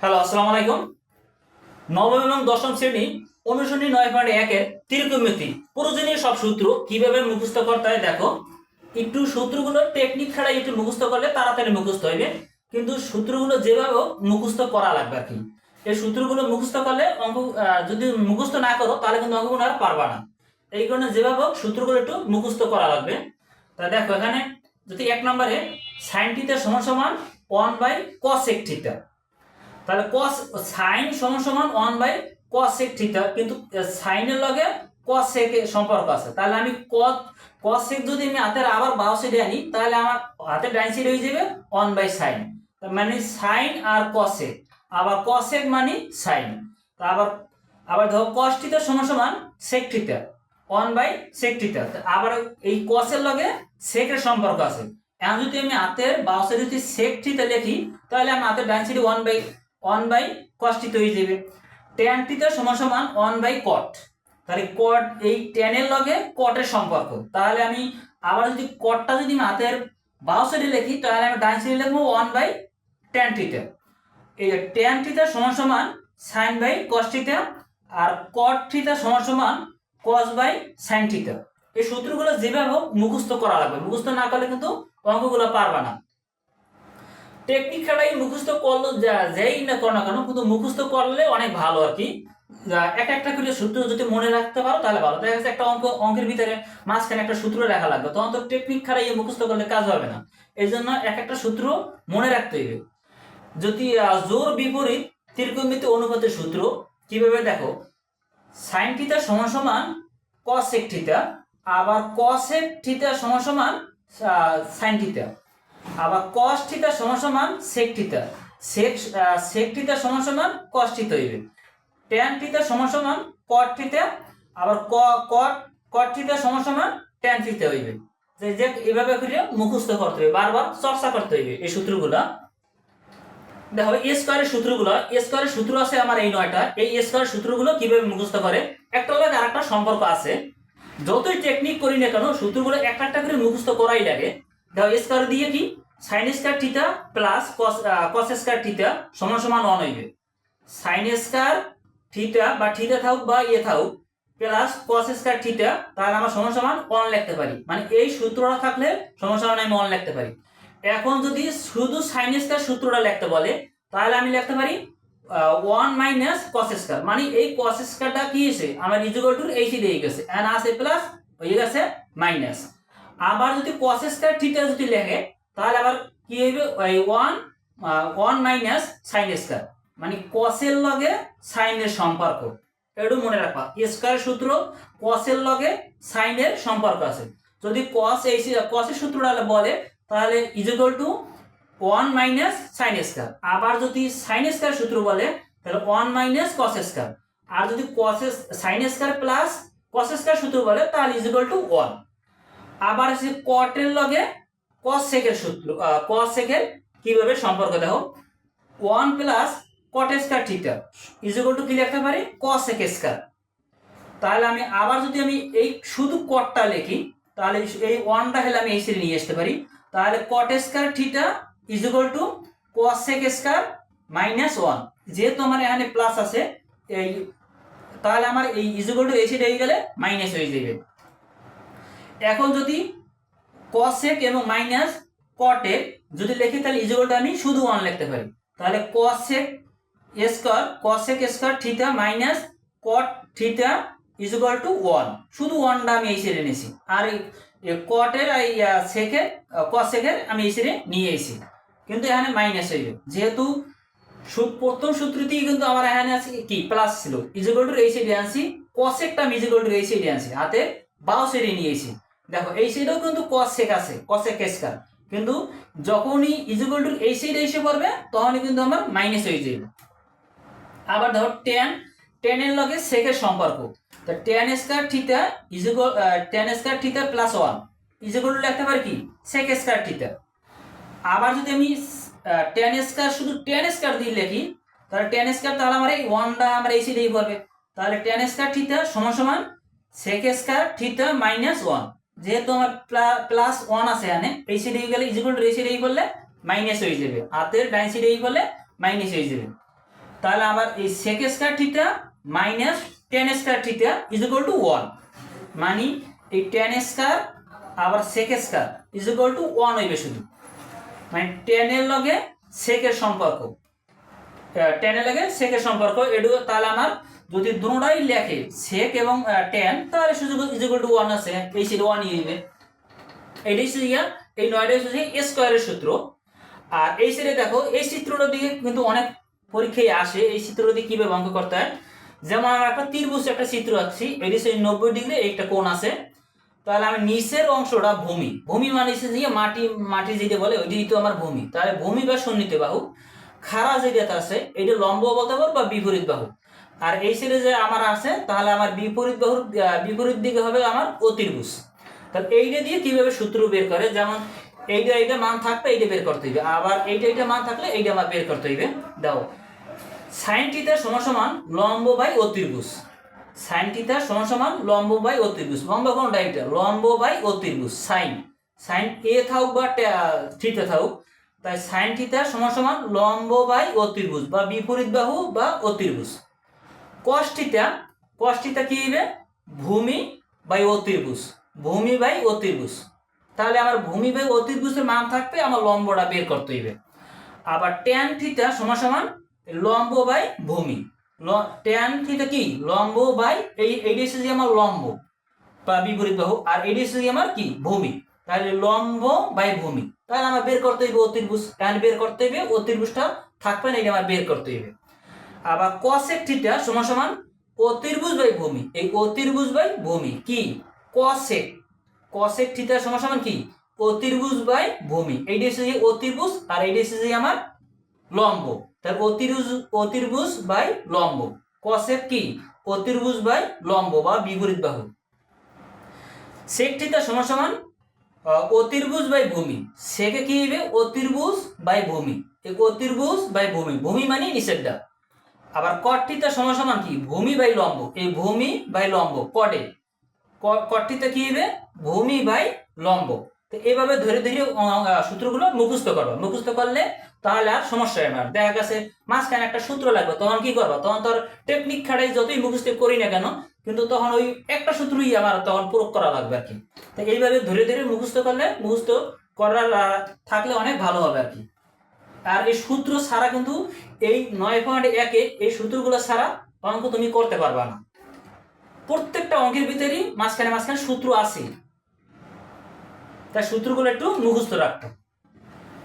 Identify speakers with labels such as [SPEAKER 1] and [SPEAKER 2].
[SPEAKER 1] Hello আসসালামু আলাইকুম। নবম এবং দশম শ্রেণি, অনুশীলনী নয় পয়েন্ট একের ত্রিকোণমিতি। প্রয়োজনীয় সব সূত্র কীভাবে মুখস্থ করতে হয় দেখো। একটু সূত্রগুলো টেকনিক ছাড়া একটু মুখস্থ করলে তাড়াতাড়ি মুখস্থ হইবে। কিন্তু সূত্রগুলো যেভাবে মুখস্থ করা লাগবে আর কি। এই সূত্রগুলো মুখস্থ করলে অঙ্ক যদি মুখস্থ না করো, তাহলে কিন্তু অঙ্কগুলো আর পারবা না। এই কারণে যেভাবে হোক সূত্রগুলো একটু মুখস্থ করা লাগবে। তা দেখো এখানে যদি এক নম্বরে সাইন থিটা সমান সমান ওয়ান বাই কস এক থিটা তাহলে কস সাইন সমান সমান one by cosec theta কিন্তু সাইনের লগে কস সেক সম্পর্ক আছে। তাহলে আমি কস কস সেক যদি আমি হাতের আবার বারো সাইডে আনি, তাহলে আমার হাতের ডাইন সাইড হয়ে যাবে ওয়ান বাই সাইন মানে সাইন আর কস সেক আবার কস সেক মানে সাইন তা আবার আবার ধরো কস সমান সমান sec theta one by sec theta আবার এই কসের লগে সেকের সম্পর্ক আছে। এখন যদি আমি হাতের বারো সাইডে যদি সেক থিটা লিখি, তাহলে আমি হাতের ডাইন সাইডে ওয়ান বাই ওয়ান বাই কসটিতে হয়ে যাবে ট্যান টিতে সমান সমান ওয়ান বাই কট তাহলে কট এই ট্যানের লগে কটের সম্পর্ক। তাহলে আমি আবার যদি কটটা যদি হাতের বাউ সাইডে লিখি, তাহলে আমি ডান সাইডে লিখব ওয়ান বাই ট্যান টিতে। এই যে ট্যান টিতে সমান সমান সাইন বাই কস আর কট থিটা সমান সমান কস বাই সাইন থিটা এই সূত্রগুলো যেভাবে হোক মুখস্থ করা লাগবে। মুখস্থ না করলে কিন্তু অঙ্কগুলো পারবা না। টেকনিক খেলাই মুখস্থ করল যা, যেই না করো না কেন কিন্তু মুখস্থ করলে অনেক ভালো আর কি। এক একটা করে সূত্র যদি মনে রাখতে পারো, তাহলে ভালো। দেখা যাচ্ছে একটা অঙ্ক, অঙ্কের ভিতরে মাঝখানে একটা সূত্র লেখা লাগবে। তখন তো টেকনিক খারাই মুখস্থ করলে কাজ হবে না। এই জন্য এক একটা সূত্র মনে রাখতে হবে। যদি জোর বিপরীত ত্রিকোণমিতি অনুপাতের সূত্র, কীভাবে দেখো? সাইন থিটা সমান সমান কসেক থিটা আবার কসেক থিটা সমান সমান সাইন থিটা আবার কস থিটা সমান সমান সেক থিটা সেক সমান সমান কস হইবে। ট্যান থিটা সমান কট থিটা আবার কট কট থিটা সমান ট্যান থিটা হইবে। যে এভাবে করে মুখস্থ করতে হবে বারবার চর্চা করতে হইবে এই সূত্রগুলা। দেখো এ স্কোয়ারের সূত্রগুলো এ স্কোয়ারের সূত্র আছে আমার এই নয়টা। এই এ স্কোয়ারের সূত্রগুলো কীভাবে মুখস্থ করে? একটা লগে আরেকটা সম্পর্ক আছে। যতই টেকনিক করি না কেন, সূত্রগুলো একটা একটা করে মুখস্থ করাই লাগে। দেখো স্কোয়ার দিয়ে কি? Sine square theta plus cos cos square theta সমান সমান ওয়ান হইবে। সাইন স্কোয়ার থিটা বা থিটা থাকুক বা ইয়ে থাকুক প্লাস কস স্কোয়ার থিটা তাহলে আমরা সমান সমান ওয়ান লিখতে পারি। মানে এই সূত্রটা থাকলে সমান সমান আমি ওয়ান লিখতে পারি। এখন যদি শুধু সাইন স্কোয়ার সূত্রটা লিখতে বলে, তাহলে আমি লিখতে পারি ওয়ান মাইনাস কস স্কোয়ার মানে এই কস স্কোয়ারটা কি এসে আমার ইজুগাল টুর এই দিয়ে গেছে। এন আছে প্লাস হয়ে গেছে মাইনাস আবার যদি কস স্কোয়ার থিটা যদি লেখে, তাহলে আবার কি হইবে? ওই one one minus sine square মানে কসের লগে সাইনের সম্পর্ক। একটু মনে রাখবা স্কোয়ার সূত্র কসের লগে সাইনের সম্পর্ক আছে। যদি কস এই কসের সূত্রটা বলে, তাহলে equal to one minus sine square আবার যদি সাইন স্কোয়ার সূত্র বলে, তাহলে ওয়ান মাইনাস কস স্কোয়ার আর যদি cos sine square plus cos square সূত্র বলে, তাহলে ইজুগাল টু ওয়ান আবার আছে কটের লগে কস সেকের সূত্র কস সেকের কীভাবে সম্পর্ক, দেখো one plus cot square theta equal to কি লিখতে পারি? কস সেক স্কোয়ার তাহলে আমি আবার যদি আমি এই শুধু কটটা লিখি, তাহলে এই ওয়ানটা হলে আমি এই নিয়ে আসতে পারি। তাহলে cot square theta equal to cosec square minus one যেহেতু আমার এখানে প্লাস আছে, এই, তাহলে আমার এই ইজুগাল টু এই সিট হয়ে গেলে মাইনাস হয়ে যাবে। এখন যদি কসেক এবং মাইনাস কটেক যদি লিখি, তাহলে ইজুগালটা আমি শুধু ওয়ান লিখতে পারি। তাহলে cosec square cosec square theta minus cot theta equal to one শুধু ওয়ানটা আমি এই সেরে নিয়েছি। আর কটের এই সেকের কসেকের আমি এই সেরে নিয়ে এসেছি। কিন্তু এখানে মাইনাস যাবে যেহেতু প্রথম সূত্রতেই কিন্তু আমার এখানে আছে কি? প্লাস ছিল। ইজুগাল টু এই সাইডে আনছি। কসেকটা আমি ইজুগাল টু এই সাইডে আনছি। হাতে বাও সাইডে নিয়েছি দেখো, এই সাইডেও কিন্তু কসেক আছে কসেক স্কার কিন্তু যখনই ইজুগাল টু এই সাইডে এসে পড়বে, তখনই কিন্তু আমার মাইনাস হয়ে যাবে। আবার ধরো টেন টেনের লগে সেকের সম্পর্ক। তো tan square theta equal tan square theta plus one equal to লিখতে পারি কি? সেক স্কোয়ার থিটা আবার যদি আমি টেন স্কোয়ার শুধু টেন স্কোয়ার দিয়ে লিখি, তাহলে টেন স্কোয়ার তাহলে আমার এই ওয়ানটা আমার এই সাইডেই পড়বে। তাহলে টেন স্কোয়ার থিটা সমান সমান sec square theta minus one যেহেতু আমার প্লাস ওয়ান আছে এখানে, এই সাইডে গেলে ইজিকুয়াল টু এই করলে মাইনাস হয়ে যাবে। হাতের ডাইন সাইডে করলে মাইনাস হয়ে যাবে। তাহলে আমার এই sec square theta minus tan square theta is to one মানে এই টেন স্কয়ার আবার sec square is to one হইবে শুধু। মানে টেনের লগে সেকের সম্পর্ক। টেনের লগে সেকের সম্পর্ক। এটু তাহলে আমার যদি দুটাই লেখে সেক এবং টেন তাহলে সুযোগ ইজ ইকুয়াল টু ওয়ান আছে। এই ছিল ওয়ান হইবে এটাই হচ্ছে গিয়া এই নয়টা হচ্ছে এ স্কোয়ারের সূত্র। আর এই সাইডে দেখো, এই চিত্রটা দিকে কিন্তু অনেক পরীক্ষায় আসে, এই চিত্রটা দিয়ে কীভাবে অঙ্ক করতে হয়। যেমন আমরা একটা ত্রিভুজ একটা চিত্র আঁকছি, এটি হচ্ছে নব্বই ডিগ্রি একটা কোণ আছে। তাহলে আমি নিচের অংশটা ভূমি। ভূমি মানে যে মাটি মাটি যেটা বলে, ওইটাই তো আমার ভূমি। তাহলে ভূমি বা সন্নিহিত বাহু, খাড়া যেটা আছে, এটা লম্ব বলতে পারব বা বিপরীত বাহু। আর এই যে আমার আছে, তাহলে আমার বিপরীত বাহুর বিপরীত দিকে হবে আমার অতির্ভুজ। তাহলে এইটা দিয়ে কীভাবে সূত্র বের করে? যেমন এইটা এইটা মান থাকবে এইটা বের করতে হইবে, আবার এইটা এইটা মান থাকলে এইটা আমার বের করতে হইবে। দাও। সাইন থিটা সমান লম্ব বাই অতির্ভুজ। সাইন থিটা সমান লম্ব বাই অতির্ভুজ। লম্ব কোনটা এটা। লম্ব বাই অতির্ভুজ সাইন সাইন এ থাকুক বা থিটা থাকুক। তাই সাইন থিটা সমান সমান লম্ব বাই অতির্ভুজ বা বিপরীত বাহু বা অতির্ভুজ। কস থিটা কি হইবে? ভূমি বাই অতির্ভুজ। ভূমি বাই অতির্ভুজ। তাহলে আমার ভূমি বাই অতির্ভুজের মান থাকবে, আমার লম্বটা বের করতে হইবে। আবার ট্যান থিটা সমান সমান লম্ব বাই ভূমি। ট্যান থিটা কি? লম্ব বাই এই এইটা যে আমার লম্ব বা বিপরীত বাহু, আর এইটা যে আমার কি? ভূমি। তাহলে লম্ব বাই ভূমি। তাহলে আমার বের করতে হইবে অতির্ভুজ। তাহলে বের করতে হইবে, অতির্ভুজটা থাকবে না, এটা আমার বের করতে হইবে। আবার কসেক থিটা সমান সমান অতির্ভুজ বাই ভূমি। এই অতির্ভুজ বাই ভূমি কি? কসেক কসেক থিটা সমান সমান কি? অতির্ভুজ বাই ভূমি। এইটা হচ্ছে যে অতির্ভুজ, আর এইটা হচ্ছে যে আমার লম্ব। তাহলে অতির্ভুজ অতির্ভুজ বাই লম্ব। কসেক কি? অতির্ভুজ বাই লম্ব বা বিপরীত বাহু। সেক থিটা সমান সমান অতির্ভুজ বাই ভূমি। সেকে কি হবে অতির্ভুজ বাই ভূমি। অতির্ভুজ বাই ভূমি। ভূমি মানে নিষেধটা আবার কট থিটা সমান কি? ভূমি বাই লম্ব। এই ভূমি বাই লম্ব। কটে। কটটিতে কি হবে? ভূমি বাই লম্ব। তো এইভাবে ধরে ধরে সূত্রগুলো মুখস্থ করবা। মুখস্থ করলে তাহলে আর সমস্যা হয় না। দেখা গেছে, মাঝখানে একটা সূত্র লাগবে। তখন কি করবা? তখন তোর টেকনিক খাটাই যতই মুখস্থ করি না কেন, কিন্তু তখন ওই একটা সূত্রই আমার তখন প্রয়োগ করা লাগবে আর কি। তো এইভাবে ধরে ধরে মুখস্থ করলে, মুখস্থ করার থাকলে অনেক ভালো হবে আর কি। আর এই সূত্র ছাড়া কিন্তু এই নয় পয়েন্ট একে এই সূত্রগুলো ছাড়া অঙ্ক তুমি করতে পারবা না। প্রত্যেকটা অঙ্কের ভিতরেই মাঝখানে মাঝখানে সূত্র আছে। তাই সূত্রগুলো একটু মুখস্থ রাখতে